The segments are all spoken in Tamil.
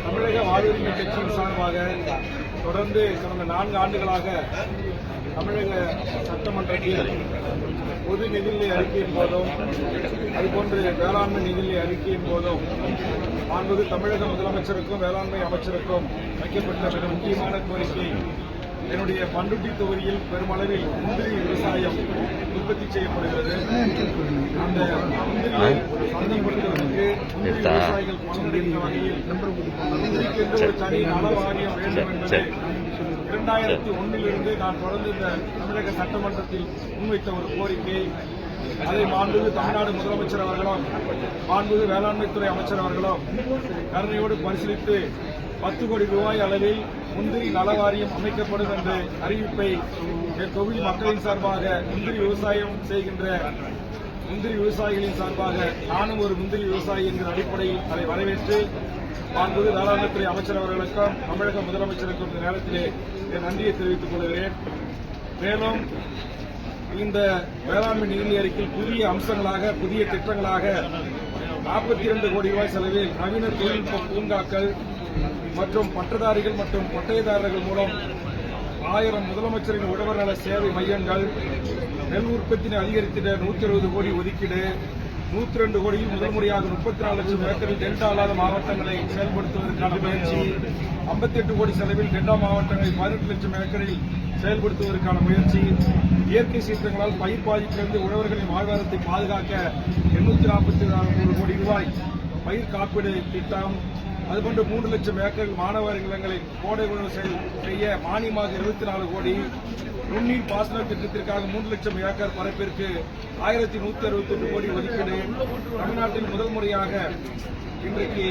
தமிழக வாழ்வுரிமை கட்சியின் சார்பாக தொடர்ந்து கடந்த நான்கு ஆண்டுகளாக தமிழக சட்டமன்றத்தில் பொது நிதிநிலை அறிக்கையின் போதும் அதுபோன்று வேளாண்மை நிதிநிலை அறிக்கையின் போதும் மாண்புது தமிழக முதலமைச்சருக்கும் வேளாண்மை அமைச்சருக்கும் வைக்கப்பட்ட மிக முக்கியமான கோரிக்கை என்னுடைய பண்டுட்டி தொகுதியில் பெருமளவில் முந்திரி விவசாயம் உற்பத்தி செய்யப்படுகிறது. அந்த முந்திரியை சந்தைப்படுத்த முந்திரி வேண்டும் இரண்டாயிரத்தி ஒன்னிலிருந்து நான் தொடர்ந்து இந்த தமிழக சட்டமன்றத்தில் முன்வைத்த ஒரு கோரிக்கை. அதை மாண்புமிகு தமிழ்நாடு முதலமைச்சர் அவர்களும் மாண்புமிகு வேளாண்மைத்துறை அமைச்சர் அவர்களும் கருணையோடு பரிசீலித்து பத்து கோடி ரூபாய் அளவில் முந்திரி நல வாரியம் அமைக்கப்படும் என்ற அறிவிப்பை என் தொகுதி மக்களின் சார்பாக முந்திரி விவசாயம் செய்கின்ற முந்திரி விவசாயிகளின் சார்பாக நானும் ஒரு முந்திரி விவசாயி என்கிற அடிப்படையில் அதை வரவேற்று மாண்புமிகு வேளாண்மைத்துறை அமைச்சர் அவர்களுக்கும் தமிழக முதலமைச்சருக்கும் இந்த நேரத்திலே என் நன்றியை தெரிவித்துக் கொள்கிறேன். மேலும் இந்த வேளாண்மை நிதி அறிக்கையில் புதிய அம்சங்களாக புதிய திட்டங்களாக நாற்பத்தி இரண்டு கோடி ரூபாய் செலவில் நவீன தொழில்நுட்ப பூங்காக்கள் மற்றும் பட்டதாரிகள் மற்றும் பட்டயதாரர்கள் மூலம் ஆயிரம் முதலமைச்சரின் உழவர் நல சேவை மையங்கள் நெல் உற்பத்தினை அதிகரித்திட நூற்றி அறுபது கோடி ஒதுக்கீடு நூற்றி ரெண்டு கோடியில் முதல் முறையாக முப்பத்தி நாலு லட்சம் ஏக்கரில் டெல்டா அல்லாத மாவட்டங்களை செயல்படுத்துவதற்கான முயற்சி ஐம்பத்தி எட்டு கோடி செலவில் டெல்டா மாவட்டங்களை பதினெட்டு லட்சம் ஏக்கரில் செயல்படுத்துவதற்கான முயற்சி இயற்கை சீற்றங்களால் பயிர் பாதிப்பிலிருந்து உழவர்களின் வாழ்வாதாரத்தை பாதுகாக்க எண்ணூத்தி நாற்பத்தி நாலு கோடி ரூபாய் பயிர் காப்பீடு திட்டம் அதுபோன்று மூன்று லட்சம் ஏக்கர் மாணவர் இல்லங்களை கோடை உழவு செய்ய மானியமாக இருபத்தி நாலு கோடி நுண்ணீர் பாசன திட்டத்திற்காக மூன்று லட்சம் ஏக்கர் பரப்பிற்கு ஆயிரத்தி நூத்தி அறுபத்தி ஒன்று கோடி ஒதுக்கீடு தமிழ்நாட்டில் முதல் முறையாக இன்றைக்கு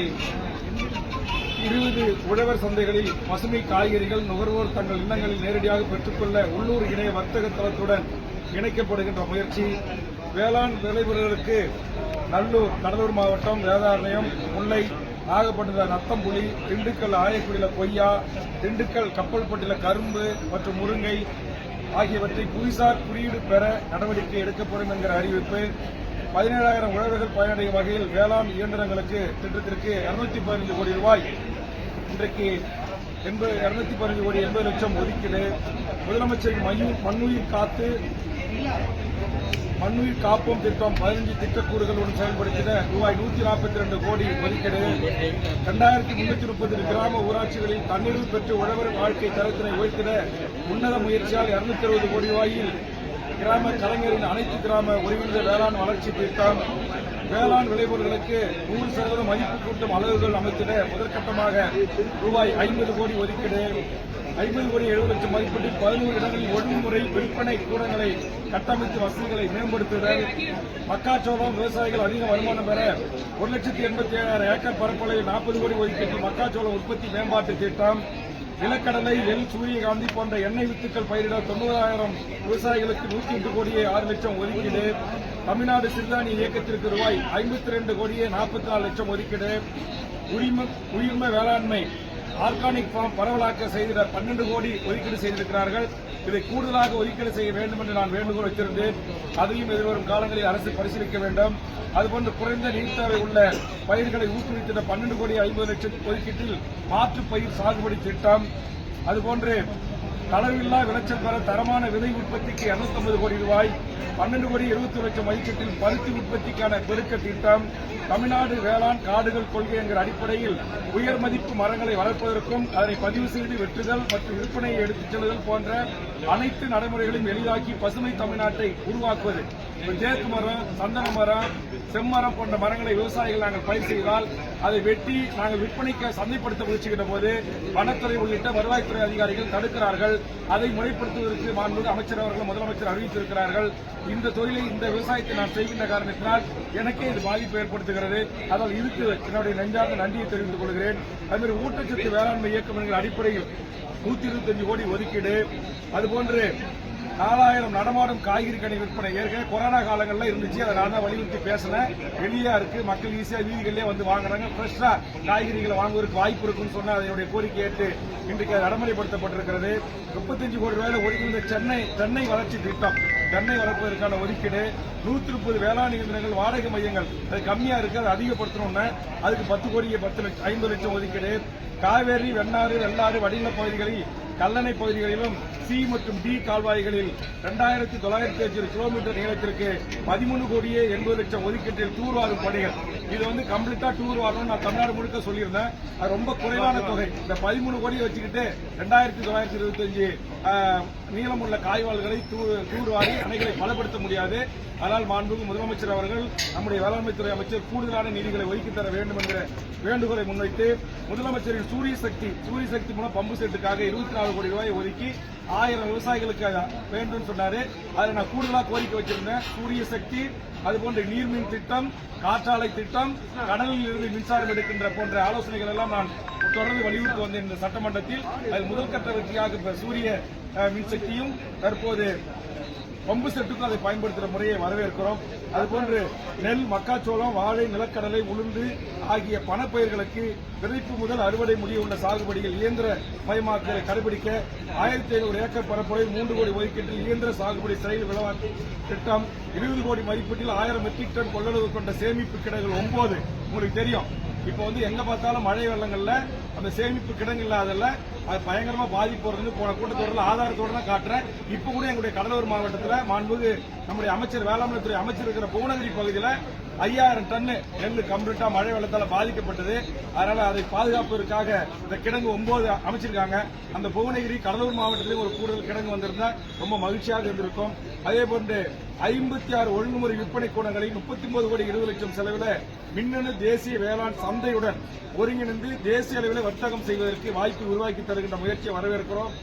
இருபது உழவர் சந்தைகளில் பசுமை காய்கறிகள் நுகர்வோர் தங்கள் இல்லங்களில் நேரடியாக பெற்றுக்கொள்ள உள்ளூர் இணைய வர்த்தக தளத்துடன் இணைக்கப்படுகின்ற முயற்சி. வேளாண் விளைபொருளுக்கு நல்லூர் கடலூர் மாவட்டம் வேதாரண்யம் முல்லை நாகப்பட்டினம் நத்தம்புலி திண்டுக்கல் ஆயக்குடியில கொய்யா திண்டுக்கல் கப்பல்பட்டில கரும்பு மற்றும் முருங்கை ஆகியவற்றை புவிசார் குறியீடு பெற நடவடிக்கை எடுக்கப்படும் என்கிற அறிவிப்பு. பதினேழாயிரம் உழவர்கள் பயனடையும் வகையில் வேளாண் இயந்திரங்களுக்கு திட்டத்திற்கு இருநூத்தி பதினஞ்சு கோடி ரூபாய் இன்றைக்கு எண்பது இருநூத்தி பதினஞ்சு கோடி எண்பது லட்சம் ஒதுக்கீடு. முதலமைச்சரின் மயூர் மண்ணுயிர் காத்து மண்ணுயிர் காப்போம் திட்டம் பதினஞ்சு திட்டக்கூறுகளுடன் செயல்படுத்தின ரூபாய் நூத்தி நாற்பத்தி ரெண்டு கோடி ஒதுக்கீடு. இரண்டாயிரத்தி முன்னூத்தி முப்பது கிராம ஊராட்சிகளில் தன்னிறைவு பெற்று உழவர் வாழ்க்கை தரத்தினை உயர்த்திட உன்னத முயற்சியால் இருநூத்தி அறுபது கோடி ரூபாயில் கிராம கலைஞரின் அனைத்து கிராம ஒருங்கிணைந்த வேளாண் வளர்ச்சி திட்டம். வேளாண் விளைபொருட்களுக்கு நூறு சதவீதம் மதிப்பு கூட்டும் அலகுகள் அமைத்திட முதற்கட்டமாக ரூபாய் ஐம்பது கோடி ஒதுக்கீடு. ஐம்பது கோடி எழுபது லட்சம் மதிப்பீட்டில் பதினோரு இடங்களில் ஒழுங்குமுறை விற்பனை கூடங்களை கட்டமைத்து வசதிகளை மேம்படுத்துதல் மக்காச்சோளம் விவசாயிகள் அதிக வருமானம் பெற ஒரு லட்சத்தி எண்பத்தி ஏழாயிரம் ஏக்கர் பரப்பளவில் நாற்பது கோடி ஒதுக்கீட்டில் மக்காச்சோளம் உற்பத்தி மேம்பாட்டு திட்டம். நிலக்கடலை எல் சூரியகாந்தி போன்ற எண்ணெய் வித்துக்கள் பயிரிட தொண்ணூறாயிரம் விவசாயிகளுக்கு நூற்றி எட்டு கோடியே ஆறு லட்சம் ஒதுக்கீடு. தமிழ்நாடு சிறுதானிய இயக்கத்திற்கு ரூபாய் ஐம்பத்தி ரெண்டு கோடியே நாற்பத்தி நாலு லட்சம் ஒதுக்கீடு. உரிம உயிர்ம வேளாண்மை ஆர்கானிக் ஃபார்ம் பரவலாக்க செய்திட பன்னெண்டு கோடி ஒதுக்கீடு செய்திருக்கிறார்கள். இதை கூடுதலாக ஒதுக்கீடு செய்ய வேண்டும் என்று நான் வேண்டுகோள் வைத்திருந்தேன். அதையும் எதிர்வரும் காலங்களில் அரசு பரிசீலிக்க வேண்டும். அதுபோன்று குறைந்த நீர் தேவை உள்ள பயிர்களை ஊக்குவித்திட பன்னெண்டு கோடி ஐம்பது லட்சம் ஒதுக்கீட்டில் மாற்று பயிர் சாகுபடி திட்டம். அதுபோன்று களவில்லா விளைச்சல் பெற தரமான விதை உற்பத்திக்கு 250 கோடி ரூபாய் பன்னெண்டு கோடி இருபத்தி லட்சம் மதிப்பீட்டில் பருத்தி உற்பத்திக்கான பெருக்க திட்டம் தமிழ்நாடு வேளாண் காடுகள் கொள்கை என்கிற அடிப்படையில் உயர் மதிப்பு மரங்களை வளர்ப்பதற்கும் அதனை பதிவு செய்து வெற்றுதல் மற்றும் விற்பனையை எடுத்துச் செல்லுதல் போன்ற அனைத்து நடைமுறைகளையும் எளிதாக்கி பசுமை தமிழ்நாட்டை உருவாக்குவது. தேக்கு மரம் சந்தன மரம் செம்மரம் போன்ற மரங்களை விவசாயிகள் நாங்கள் பயிர் செய்தால் அதை வெட்டி நாங்கள் விற்பனைக்கு சந்தைப்படுத்த முயற்சிக்கின்ற போது வனத்துறை உள்ளிட்ட வருவாய்த்துறை அதிகாரிகள் தடுக்கிறார்கள். அதை முறைப்படுத்துவதற்கு மாண்புமிகு அமைச்சர் அவர்கள் முதலமைச்சர் அறிவித்திருக்கிறார்கள். இந்த தொழிலை இந்த விவசாயத்தை நான் செய்கின்ற காரணத்தினால் எனக்கே இது பாதிப்பு ஏற்படுத்துகிறது. அதனால் இதுக்கு என்னுடைய நெஞ்சார்ந்த நன்றியை தெரிவித்துக் கொள்கிறேன். அதுமாதிரி ஊட்டச்சத்து வேளாண்மை இயக்கம் என்கிற அடிப்படையில் நூத்தி இருபத்தஞ்சு கோடி ஒதுக்கீடு. அதுபோன்று நாலாயிரம் நடமாடும் காய்கறி கடை விற்பனை ஏற்கனவே கொரோனா காலங்களில் இருந்துச்சு. அதை நான் தான் வலியுறுத்தி பேசினேன். வெளியா இருக்கு. மக்கள் ஈஸியாக வீதிகளிலே வந்து வாங்குறாங்க. ஃப்ரெஷ்ஷா காய்கறிகளை வாங்குவதற்கு வாய்ப்பு இருக்குன்னு சொன்னா அதனுடைய கோரிக்கை ஏற்று இன்றைக்கு அது நடைமுறைப்படுத்தப்பட்டிருக்கிறது. முப்பத்தஞ்சு கோடி ரூபாயில் ஒதுக்கியிருந்த சென்னை தென்னை வளர்ச்சி திட்டம். தென்னை வளர்ப்பதற்கான ஒதுக்கீடு. நூத்தி முப்பது வேளாண் இயந்திரங்கள் வாடகை மையங்கள். அது கம்மியா இருக்கு. அதை அதிகப்படுத்தணும்னா. அதுக்கு பத்து கோடி பத்து லட்சம் ஐம்பது லட்சம் ஒதுக்கீடு. காவேரி வெண்ணாறு வெள்ளாறு வடிநில பகுதிகளில் கல்லணை பகுதிகளிலும் சி மற்றும் டி கால்வாய்களில் இரண்டாயிரத்தி தொள்ளாயிரத்தி அஞ்சு கிலோமீட்டர் நீளத்திற்கு பதிமூணு கோடியே எண்பது லட்சம் ஒதுக்கீட்டில் தூர்வாரும் பணிகள். இது வந்து கம்ப்ளீட்டா டூர் வாரணும் நான் தமிழ்நாடு முழுக்க சொல்லியிருந்தேன். அது ரொம்ப குறைவான தொகை. இந்த பதிமூணு கோடியை வச்சுக்கிட்டு ரெண்டாயிரத்தி தொள்ளாயிரத்தி இருபத்தஞ்சு நீளமுள்ள காய்வாள்களை தூ- தூர்வாரி அணைகளை பலப்படுத்த முடியாது. ஆனால் மாண்புமிகு முதலமைச்சர் அவர்கள் நம்முடைய வேளாண்மைத்துறை அமைச்சர் கூடுதலான நிதிகளை ஒதுக்கி தர வேண்டும் என்ற வேண்டுகோளை முன்வைத்து முதலமைச்சரின் சூரிய சக்தி சூரிய சக்தி மூலம் பம்பு செட்டுக்காக இருபத்தி நாலு கோடி ரூபாய் ஒதுக்கி ஆயிரம் விவசாயிகளுக்கு வேண்டும் சொன்னாரு. அதை நான் கூடுதலாக கோரிக்கை வச்சிருந்தேன். சூரிய சக்தி அதுபோன்ற நீர்மின் திட்டம் காற்றாலை திட்டம் கடலில் இருந்து மின்சாரம் எடுக்கின்ற போன்ற ஆலோசனைகள் எல்லாம் நான் தொடர்ந்து வலியுறுத்தி வந்த இந்த சட்டமன்றத்தில் அதில் முதல் கட்ட வெற்றியாக சூரிய மின்சக்தியும் தற்போது பம்பு செட்டுக்கும் அதை பயன்படுத்துகிற முறையை வரவேற்கிறோம். அதுபோன்று நெல் மக்காச்சோளம் வாழை நிலக்கடலை உளுந்து ஆகிய பணப்பயிர்களுக்கு விதைப்பு முதல் அறுவடை முடிய உள்ள சாகுபடியில் இயந்திர மயமாக்கலை கடைபிடிக்க ஆயிரத்தி ஐநூறு ஏக்கர் பரப்புரை மூன்று கோடி ஒதுக்கீட்டில் இயந்திர சாகுபடி செயல் விளவா திட்டம் இருபது கோடி மதிப்பீட்டில் ஆயிரம் மெட்ரிக் டன் கொள்ளளவு கொண்ட சேமிப்பு கிடங்குகள் ஒன்பது உங்களுக்கு தெரியும். இப்போ வந்து எங்க பார்த்தாலும் மழை வெள்ளங்கள்ல அந்த சேமிப்பு கிடங்கு இல்லாதல்ல அது பயங்கரமா பாதிப்பு வருதுன்னு போன கூட்டத்தொடரில் ஆதாரத்தோட தான் காட்டுறேன். இப்போ கூட எங்களுடைய கடலூர் மாவட்டத்தில் மாண்புகு நம்முடைய அமைச்சர் வேளாண்மைத்துறை அமைச்சர் இருக்கிற புவனகிரி பகுதியில் ஐயாயிரம் டன்னு நெல் கம்ப்ளீட்டா மழை வெள்ளத்தால பாதிக்கப்பட்டது. அதனால அதை பாதுகாப்பதற்காக இந்த கிடங்கு ஒன்பது அமைச்சிருக்காங்க. அந்த புவனகிரி கடலூர் மாவட்டத்திலே ஒரு கூடுதல் கிடங்கு வந்திருந்தா ரொம்ப மகிழ்ச்சியாக இருந்திருக்கும். அதே போன்று ஐம்பத்தி ஆறு ஒழுங்குமுறை விற்பனை கூடங்களை முப்பத்தி ஒன்பது கோடி இருபது லட்சம் செலவில் மின்னணு தேசிய வேளாண் சந்தையுடன் ஒருங்கிணைந்து தேசிய அளவில் வர்த்தகம் செய்வதற்கு வாய்ப்பு உருவாக்கி தருகின்ற முயற்சியை வரவேற்கிறோம்.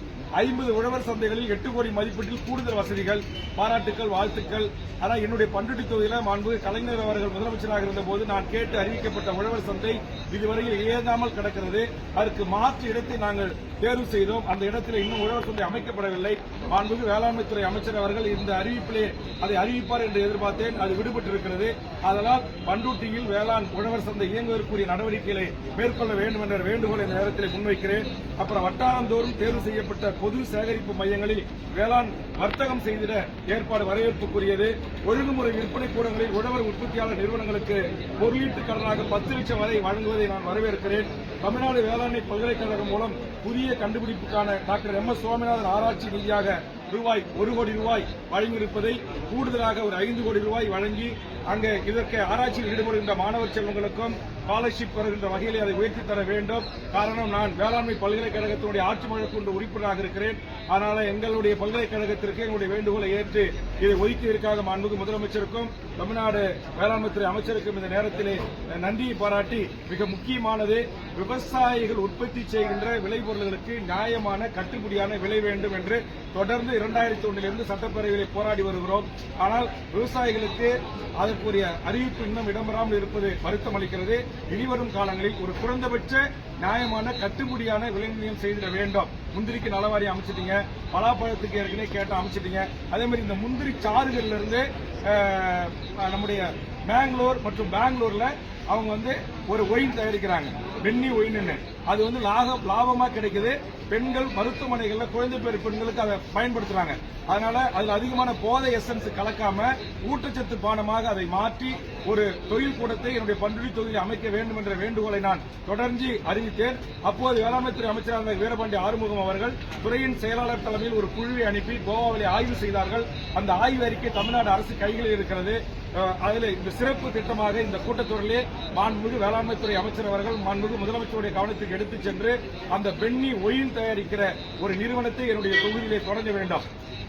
ஐம்பது உழவர் சந்தைகளில் எட்டு கோடி மதிப்பீட்டில் கூடுதல் வசதிகள் பாராட்டுக்கள் வாழ்த்துக்கள். ஆனால் என்னுடைய பண்ருட்டி தொகுதியில் மாண்பு கலைஞர் அவர்கள் முதலமைச்சராக இருந்தபோது நான் கேட்டு அறிவிக்கப்பட்ட உழவர் சந்தை இதுவரையில் இயங்காமல் கிடக்கிறது. அதற்கு மாற்று இடத்தை நாங்கள் தேர்வு செய்தோம். அந்த இடத்தில் இன்னும் உழவர் சந்தை அமைக்கப்படவில்லை. மாண்புக்கு வேளாண்மைத்துறை அமைச்சர் அவர்கள் இந்த அறிவிப்பிலே அதை அறிவிப்பார் என்று எதிர்பார்த்தேன். அது விடுபட்டிருக்கிறது. அதனால் பண்டூட்டியில் வேளாண் உழவர் சந்தை இயங்குவதற்குரிய நடவடிக்கைகளை மேற்கொள்ள வேண்டும் என்ற வேண்டுகோளை இந்த நேரத்தில் முன்வைக்கிறேன். அப்புறம் வட்டாரந்தோறும் தேர்வு செய்யப்பட்ட பொது சேகரிப்பு மையங்களில் வேளாண் வர்த்தகம் செய்திட ஏற்பாடு வரவேற்புக்குரியது. ஒழுங்குமுறை விற்பனை கூடங்களில் உழவர் உற்பத்தியாளர் நிறுவனங்களுக்கு பொருளீட்டு கடனாக பத்து லட்சம் வரை வழங்குவதை நான் வரவேற்கிறேன். தமிழ்நாடு வேளாண்மை பல்கலைக்கழகம் மூலம் புதிய கண்டுபிடிப்புக்கான டாக்டர் எம் எஸ் சுவாமிநாதன் ஆராய்ச்சி நிதியாக ரூபாய் ஒரு கோடி ரூபாய் வழங்கியிருப்பதை கூடுதலாக ஒரு ஐந்து கோடி ரூபாய் வழங்கி அங்கே இதற்கு ஆராய்ச்சியில் ஈடுபடுகின்ற மாணவர் செல்வங்களுக்கும் ஸ்காலர்ஷிப் வருகின்ற வகையில் அதை உயர்த்தி தர வேண்டும். காரணம் நான் வேளாண்மை பல்கலைக்கழகத்தினுடைய ஆட்சி மழக்குண்டு உறுப்பினராக இருக்கிறேன். அதனால எங்களுடைய பல்கலைக்கழகத்திற்கு எங்களுடைய வேண்டுகோளை ஏற்று இதை ஒதுக்கியதற்காக மாண்புக்கு முதலமைச்சருக்கும் தமிழ்நாடு வேளாண்மைத்துறை அமைச்சருக்கும் இந்த நேரத்திலே நன்றியை பாராட்டி மிக முக்கியமானது விவசாயிகள் உற்பத்தி செய்கின்ற விளைபொருள்களுக்கு நியாயமான கட்டுப்படியான விலை வேண்டும் என்று தொடர்ந்து இரண்டாயிரத்தி ஒன்றிலிருந்து சட்டப்பேரவைகளை போராடி வருகிறோம். ஆனால் விவசாயிகளுக்கு அதற்குரிய அறிவிப்பு இன்னும் இடம்பெறாமல் இருப்பது வருத்தம் அளிக்கிறது. இனிவரும் காலங்களில் ஒரு குறைந்தபட்ச நியாயமான கட்டுப்படியான விலை நிர்ணயம் செய்திட வேண்டும். முந்திரிக்கு நலவாரி அமைச்சிட்டீங்க. பலாப்பழத்துக்கு ஏற்கனவே கேட்ட அமைச்சிட்டீங்க. அதே மாதிரி இந்த முந்திரி சாறுகள்ல இருந்து நம்முடைய பெங்களூர் மற்றும் பெங்களூர்ல அவங்க வந்து ஒரு ஒயின் தயாரிக்கிறாங்க. வெண்ணி ஒயின்னு அது வந்து லாபம் லாபமா கிடைக்குது. பெண்கள் மருத்துவமனைகளில் குழந்தை பேர் பெண்களுக்கு அதை பயன்படுத்துறாங்க. அதனால அதுல அதிகமான போதை எசன்ஸ் கலக்காம ஊட்டச்சத்து பானமாக அதை மாற்றி ஒரு தொழில் கூடத்தை என்னுடைய பண்ருட்டி தொகுதியில் அமைக்க வேண்டும் என்ற வேண்டுகோளை நான் தொடர்ந்து அறிவித்தேன். அப்போது வேளாண்மைத்துறை அமைச்சராக வீரபாண்டி ஆறுமுகம் அவர்கள் துறையின் செயலாளர் தலைமையில் ஒரு குழுவை அனுப்பி கோவாவிலே ஆய்வு செய்தார்கள். அந்த ஆய்வு அறிக்கை தமிழ்நாடு அரசு கைகளில் இருக்கிறது. அதில் இந்த சிறப்பு திட்டமாக இந்த கூட்டத்தொடரிலே மாண்புமிகு வேளாண்மைத்துறை அமைச்சர் அவர்கள் மாண்புமிகு முதலமைச்சருடைய கவனத்துக்கு எடுத்துச் சென்று அந்த பெண்ணி ஒயின் தயாரிக்கிற ஒரு நிறுவனத்தை என்னுடைய தொகுதியிலே தொடங்க வேண்டும்.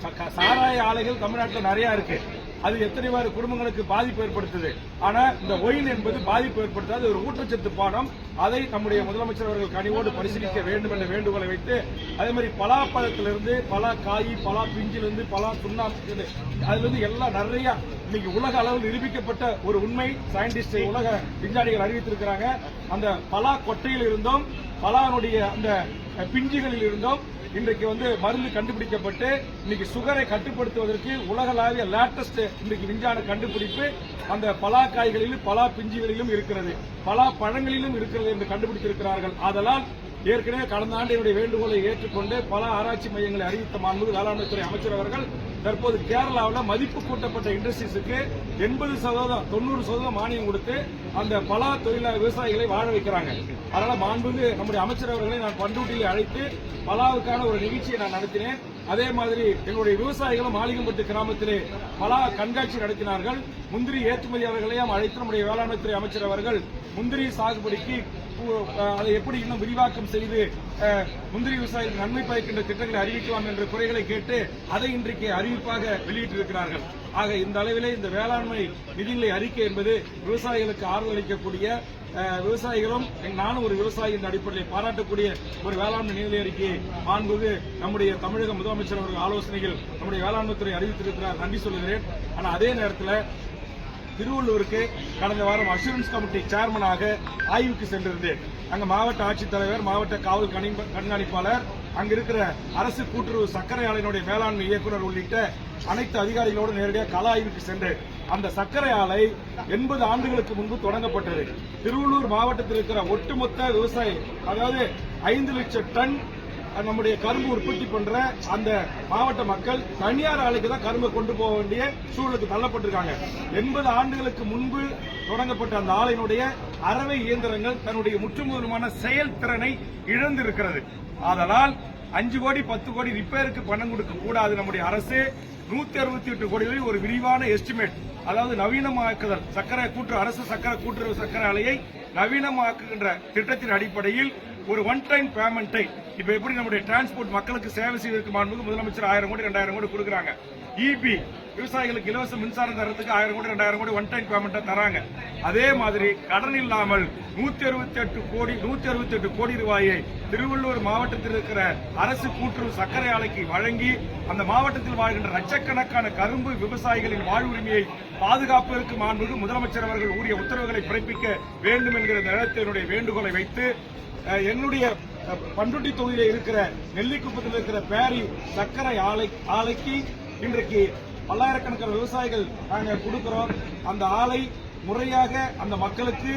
ச- சாராய ஆலைகள் தமிழ்நாட்டில் நிறைய இருக்கு. அது எத்தனைவாறு குடும்பங்களுக்கு பாதிப்பு ஏற்படுத்துது. ஆனா இந்த ஒயின் என்பது பாதிப்பு ஏற்படுத்தாது. ஒரு ஊட்டச்சத்து பானம். அதை நம்முடைய முதலமைச்சர் அவர்கள் கனிவோடு பரிசீலிக்க வேண்டும் என்ற வேண்டுகோளை வைத்து அதே மாதிரி பலாப்பழத்திலிருந்து பலா காய் பலா பிஞ்சிலிருந்து பலா சுண்ணாம்பு அதுல இருந்து எல்லாம் நிறைய இன்னைக்கு உலக அளவில் நிரூபிக்கப்பட்ட ஒரு உண்மை சயின்டிஸ்ட் உலக விஞ்ஞானிகள் அறிவித்திருக்கிறாங்க. அந்த பலா கொட்டையில் இருந்தும். பலானுடைய அந்த பிஞ்சுகளில் இருந்தும். இன்றைக்கு வந்து மருந்து கண்டுபிடிக்கப்பட்டு இன்னைக்கு சுகரை கட்டுப்படுத்துவதற்கு உலகளாவிய லேட்டஸ்ட் இன்றைக்கு விஞ்ஞான கண்டுபிடிப்பு அந்த பலா காய்களிலும் பலா பிஞ்சுகளிலும் இருக்கிறது. பலா பழங்களிலும் இருக்கிறது என்று கண்டுபிடித்திருக்கிறார்கள். அதனால் ஏற்கனவே கடந்த ஆண்டு என்னுடைய வேண்டுகோளை ஏற்றுக்கொண்டு பல ஆராய்ச்சி மையங்களை அறிவித்த மாண்புமிகு வேளாண்மைத்துறை அமைச்சர் அவர்கள் தற்போது கேரளாவில் மதிப்பு கூட்டப்பட்ட இண்டஸ்ட்ரீஸுக்கு எண்பது சதவீதம் தொண்ணூறு சதவீதம் மானியம் கொடுத்து அந்த பலா தொழிலாளர் விவசாயிகளை வாழ வைக்கிறாங்க. அதனால மாண்புமிகு நம்முடைய அமைச்சர் அவர்களை நான் பண்ருட்டியில் அழைத்து பலாவுக்கான ஒரு நிகழ்ச்சியை நான் நடத்தினேன். அதே மாதிரி எங்களுடைய விவசாயிகளும் மாளிகம்பட்டு கிராமத்திலே பலா கண்காட்சி நடத்தினார்கள். முந்திரி ஏற்றுமதியாளர்களையும் அழைத்து நம்முடைய வேளாண்மைத்துறை அமைச்சர் அவர்கள் முந்திரி சாகுபடிக்கு அதை எப்படி இன்னும் விரிவாக்கம் செய்து முந்திரி விவசாயிகள் நன்மை பயக்கின்ற திட்டங்களை அறிவிக்கலாம் என்ற குறைகளை கேட்டு அதை இன்றைக்கு அறிவிப்பாக வெளியிட்டிருக்கிறார்கள். ஆக இந்த அளவிலே இந்த வேளாண்மை நிதிநிலை அறிக்கை என்பது விவசாயிகளுக்கு ஆறுதல் அளிக்கக்கூடிய விவசாயிகளும் நானும் ஒரு விவசாயி என்ற அடிப்படையில் பாராட்டக்கூடிய ஒரு வேளாண்மை நிதிநிலை அறிக்கையை மாண்புக்கு நம்முடைய தமிழக முதலமைச்சர் அவர்கள் ஆலோசனைகள் நம்முடைய வேளாண்மைத்துறை அறிவித்திருக்கிறார். நன்றி சொல்கிறேன் ஆனால் அதே நேரத்தில் திருவள்ளூருக்கு கடந்த வாரம் அசூரன்ஸ் கமிட்டி சேர்மனாக ஆய்வுக்கு சென்றிருந்தேன். அங்க மாவட்ட ஆட்சித்தலைவர் மாவட்ட காவல் கண்காணிப்பாளர் அங்க இருக்கிற அரசு கூட்டுறவு சர்க்கரை ஆலையினுடைய மேலாண்மை இயக்குநர் உள்ளிட்ட அனைத்து அதிகாரிகளோடு நேரடியாக கள ஆய்வுக்கு சென்று அந்த சர்க்கரை ஆலை எண்பது ஆண்டுகளுக்கு முன்பு தொடங்கப்பட்டது. திருவள்ளூர் மாவட்டத்தில் இருக்கிற ஒட்டுமொத்த விவசாயி அதாவது ஐந்து லட்சம் டன் நம்முடைய கரும்பு உற்பத்தி பண்ற அந்த மாவட்ட மக்கள் தனியார் ஆலைக்கு தான் கரும்பை கொண்டு போக வேண்டிய சூழலுக்கு தள்ளப்பட்டிருக்காங்க. எண்பது ஆண்டுகளுக்கு முன்பு தொடங்கப்பட்ட அந்த ஆலையினுடைய அறவை இயந்திரங்கள் தன்னுடைய முற்றுமுதலுமான செயல்திறனை இழந்திருக்கிறது. ஆதலால் அஞ்சு கோடி பத்து கோடி ரிப்பேருக்கு பணம் கொடுக்க கூடாது நம்முடைய அரசு. நூத்தி அறுபத்தி எட்டு கோடிகளில் ஒரு விரிவான எஸ்டிமேட் அதாவது நவீனமாக்குதல் சக்கரை கூட்டு அரசு சக்கரை கூட்டுறவு சக்கரை ஆலையை நவீனமாக்குகின்ற திட்டத்தின் அடிப்படையில் ஒரு ஒன் டைம் பேமெண்ட்டை இப்ப எப்படி நம்முடைய டிரான்ஸ்போர்ட் மக்களுக்கு சேவை செய்வதற்கு மாண்புக்கு முதலமைச்சர் ஆயிரம் கோடி ரெண்டாயிரம் கோடி கொடுக்குறாங்க. இபி விவசாயிகளுக்கு இலவச மின்சாரம் தரத்துக்கு ஆயிரம் கோடி ரெண்டாயிரம் கோடி ஒன் டைம் பேமெண்ட்டை தராங்க. அதே மாதிரி கடன் இல்லாமல் நூத்தி அறுபத்தி எட்டு கோடி நூத்தி அறுபத்தி எட்டு கோடி ரூபாயை திருவள்ளூர் மாவட்டத்தில் இருக்கிற அரசு கூட்டுறவு சர்க்கரை ஆலைக்கு வழங்கி அந்த மாவட்டத்தில் வாழ்கின்ற லட்சக்கணக்கான கரும்பு விவசாயிகளின் வாழ்வுரிமையை பாதுகாப்பதற்கு மாண்புக்கு முதலமைச்சர் அவர்கள் உரிய உத்தரவுகளை பிறப்பிக்க வேண்டும் என்கிற நிலத்தினுடைய வேண்டுகோளை வைத்து என்னுடைய பண்ருட்டி தொகுதியில் இருக்கிற நெல்லிக்குப்பத்தில் இருக்கிற பேரி சர்க்கரை ஆலை ஆலைக்கு இன்றைக்கு பல்லாயிரக்கணக்கான விவசாயிகள் நாங்கள் கொடுக்கிறோம். அந்த ஆலை முறையாக அந்த மக்களுக்கு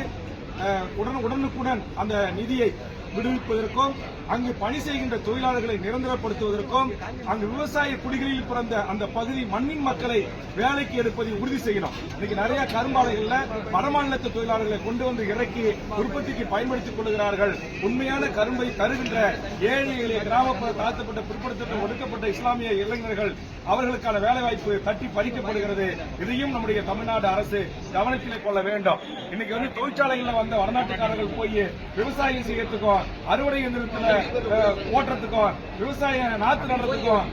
உடன் உடனுக்குடன் அந்த நிதியை விடுவிப்பதற்கும் அங்கு பணி செய்கின்ற தொழிலாளர்களை நிரந்தரப்படுத்துவதற்கும் அங்கு விவசாய குடிகளில் பிறந்த அந்த பகுதி மண்ணின் மக்களை வேலைக்கு எடுப்பதை உறுதி செய்யணும். இன்னைக்கு நிறைய கரும்பாலைகள்ல வடமாநிலத்து தொழிலாளர்களை கொண்டு வந்து இறக்கி உற்பத்திக்கு பயன்படுத்திக் கொள்கிறார்கள். உண்மையான கரும்பை தருகின்ற ஏழை எளிய கிராமப்புற தாழ்த்தப்பட்ட பிற்படுத்தப்பட்ட ஒடுக்கப்பட்ட இஸ்லாமிய இளைஞர்கள் அவர்களுக்கான வேலைவாய்ப்பு தட்டி பறிக்கப்படுகிறது. இதையும் நம்முடைய தமிழ்நாடு அரசு கவனத்தில் கொள்ள வேண்டும். இன்னைக்கு வந்து தொழிற்சாலைகளில் வந்த வடநாட்டுக்காரர்கள் போய் விவசாயம் செய்யறதுக்கும் அறுவடை இயந்திரத்துல ஓட்டுறதுக்கும் விவசாய நாத்து நடுறதுக்கும்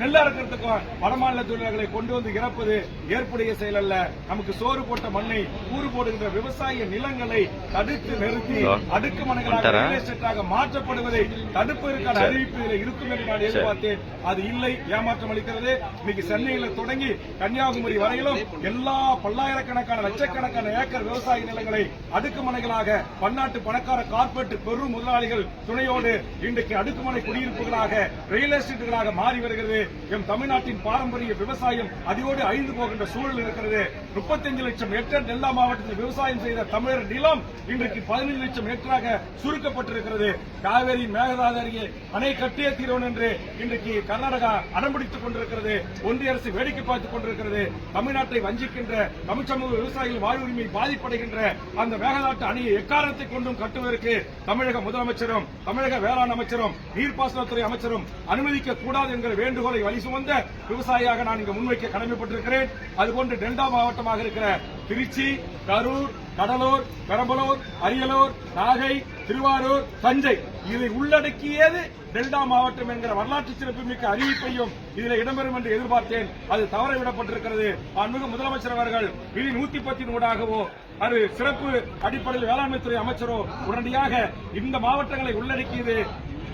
நெல் அறுக்கிறதுக்கும் வடமாநில தொழிலாளர்களை கொண்டு வந்து இறப்பது ஏற்புடைய செயல் அல்ல. நமக்கு சோறு போட்ட மண்ணை கூறு போடுகின்ற விவசாய நிலங்களை தடுத்து நிறுத்தி அடுக்குமனைகளாக estate ஆக மாற்றப்படுவதை தடுப்பதற்கான அறிவிப்பு இதில் இருக்கும் என்று நான் எதிர்பார்த்தேன். அது இல்லை ஏமாற்றம் அளிக்கிறது. இன்னைக்கு சென்னையில தொடங்கி கன்னியாகுமரி வரையிலும் எல்லா பல்லாயிரக்கணக்கான லட்சக்கணக்கான ஏக்கர் விவசாய நிலங்களை அடுக்குமனைகளாக பன்னாட்டு பணக்கார கார்ப்பரேட் பெரும் தொழிலாளிகள் துணையோடு இன்றைக்கு அடுக்குமனை குடியிருப்புகளாக ரியல் எஸ்டேட்டுகளாக மாறி வருகிறது. எம் தமிழ்நாட்டின் பாரம்பரிய விவசாயம் அதிகோடு அழிந்து போகின்ற சூழல் இருக்கிறது. முப்பத்தஞ்சு லட்சம் ஹெக்டேர் நெல்லா மாவட்டத்தில் விவசாயம் செய்த தமிழர் நிலம் இன்றைக்கு பதினைந்து லட்சம் ஹெக்டராக சுருக்கப்பட்டிருக்கிறது. காவேரி மேகதாது அருகே அணை கட்டிய தீர்வன் என்று இன்றைக்கு கர்நாடகா அடம்பிடித்துக் கொண்டிருக்கிறது. ஒன்றிய அரசு வேடிக்கை பார்த்துக் கொண்டிருக்கிறது. தமிழ்நாட்டை வஞ்சிக்கின்ற தமிழ் சமூக விவசாயிகள் வாழ்வுரிமை பாதிப்படைகின்ற அந்த மேகதாட்டு அணையை எக்காரணத்தை கொண்டும் கட்டுவதற்கு தமிழக முதலமைச்சரும் தமிழக வேளாண் அமைச்சரும் நீர்ப்பாசனத்துறை அமைச்சரும் அனுமதிக்க கூடாது என்கிற வேண்டுகோளை வழி சுமந்த விவசாயியாக நான் இங்கு முன்வைக்க கடமைப்பட்டிருக்கிறேன். அதுபோன்று டெல்டா மாவட்டமாக இருக்கிற திருச்சி கரூர் கடலூர் பெரம்பலூர் அரியலூர் நாகை திருவாரூர் தஞ்சை. இதை உள்ளடக்கியது டெல்டா மாவட்டம் என்கிற வரலாற்று சிறப்புமிக்க அறிவிப்பையும் இதில் இடம்பெறும் என்று எதிர்பார்த்தேன். அது தவறவிடப்பட்டிருக்கிறது அன்மிகு முதலமைச்சர் அவர்கள் இனி நூத்தி பத்தின் ஊடாகவோ அது சிறப்பு அடிப்படையில் வேளாண்மைத்துறை அமைச்சரோ உடனடியாக இந்த மாவட்டங்களை உள்ளடக்கியது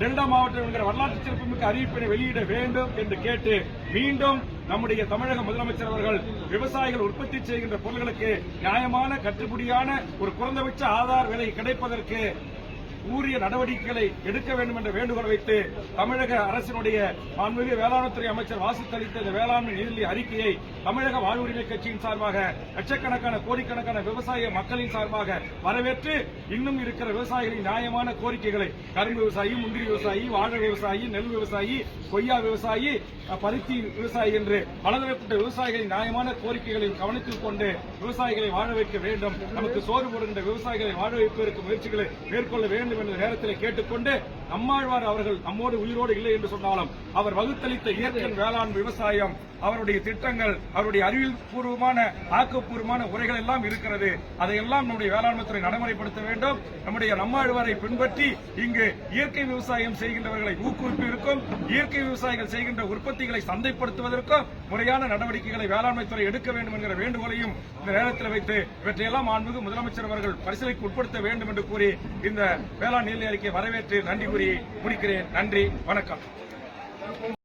டெல்டா மாவட்டம் என்கிற வரலாற்று சிறப்புமிக்க அறிவிப்பினை வெளியிட வேண்டும் என்று கேட்டு மீண்டும் நம்முடைய தமிழக முதலமைச்சர் அவர்கள் விவசாயிகள் உற்பத்தி செய்கின்ற பொருட்களுக்கு நியாயமான கட்டுப்படியான ஒரு குறைந்தபட்ச ஆதார் விலை கிடைப்பதற்கு உரிய நடவடிக்கைகளை எடுக்க வேண்டும் என்ற வேண்டுகோள் வைத்து தமிழக அரசினுடைய மாண்புமிகு வேளாண்துறை அமைச்சர் வாசித்தளித்த இந்த வேளாண்மை நிதி அறிக்கையை தமிழக வாழ்வுரிமை கட்சியின் சார்பாக லட்சக்கணக்கான கோடிக்கணக்கான விவசாய மக்களின் சார்பாக வரவேற்று இன்னும் இருக்கிற விவசாயிகளின் நியாயமான கோரிக்கைகளை கரும்பு விவசாயி முந்திரி விவசாயி வாழை விவசாயி நெல் விவசாயி கொய்யா விவசாயி பருத்தி விவசாயி என்று பலதரப்பட்ட விவசாயிகளின் நியாயமான கோரிக்கைகளை கவனத்தில் கொண்டு விவசாயிகளை வாழ வைக்க வேண்டும். நமக்கு சோறு போடுகின்ற விவசாயிகளை வாழ வைப்பதற்கு முயற்சிகளை மேற்கொள்ள வேண்டும் என்ற நேரத்தில் கேட்டுக்கொண்டு நம்மாழ்வார் அவர்கள் நம்மோடு உயிரோடு இல்லை என்று சொன்னாலும் அவர் வகுத்தளித்த இயற்கை வேளாண் விவசாயம் அவருடைய திட்டங்கள் அவருடைய அறிவியல் பூர்வமான ஆக்கப்பூர்வமான உரைகள் எல்லாம் இருக்கிறது. அதையெல்லாம் நம்முடைய வேளாண்மை துறை நடைமுறைப்படுத்த வேண்டும். நம்முடைய நம்மாழ்வாரை பின்பற்றி இங்கு இயற்கை விவசாயம் செய்கின்றவர்களை ஊக்குவிப்பிற்கும் இயற்கை விவசாயிகள் செய்கின்ற உற்பத்திகளை சந்தைப்படுத்துவதற்கும் முறையான நடவடிக்கைகளை வேளாண்மை துறை எடுக்க வேண்டும் என்கிற வேண்டுகோளையும் இந்த நேரத்தில் வைத்து இவற்றையெல்லாம் மாண்புமிகு முதலமைச்சர் அவர்கள் பரிசீலனைக்கு உட்படுத்த வேண்டும் என்று கூறி இந்த வேளாண் நிலை அறிக்கையை வரவேற்று நன்றி கூறி முடிக்கிறேன். நன்றி. வணக்கம்.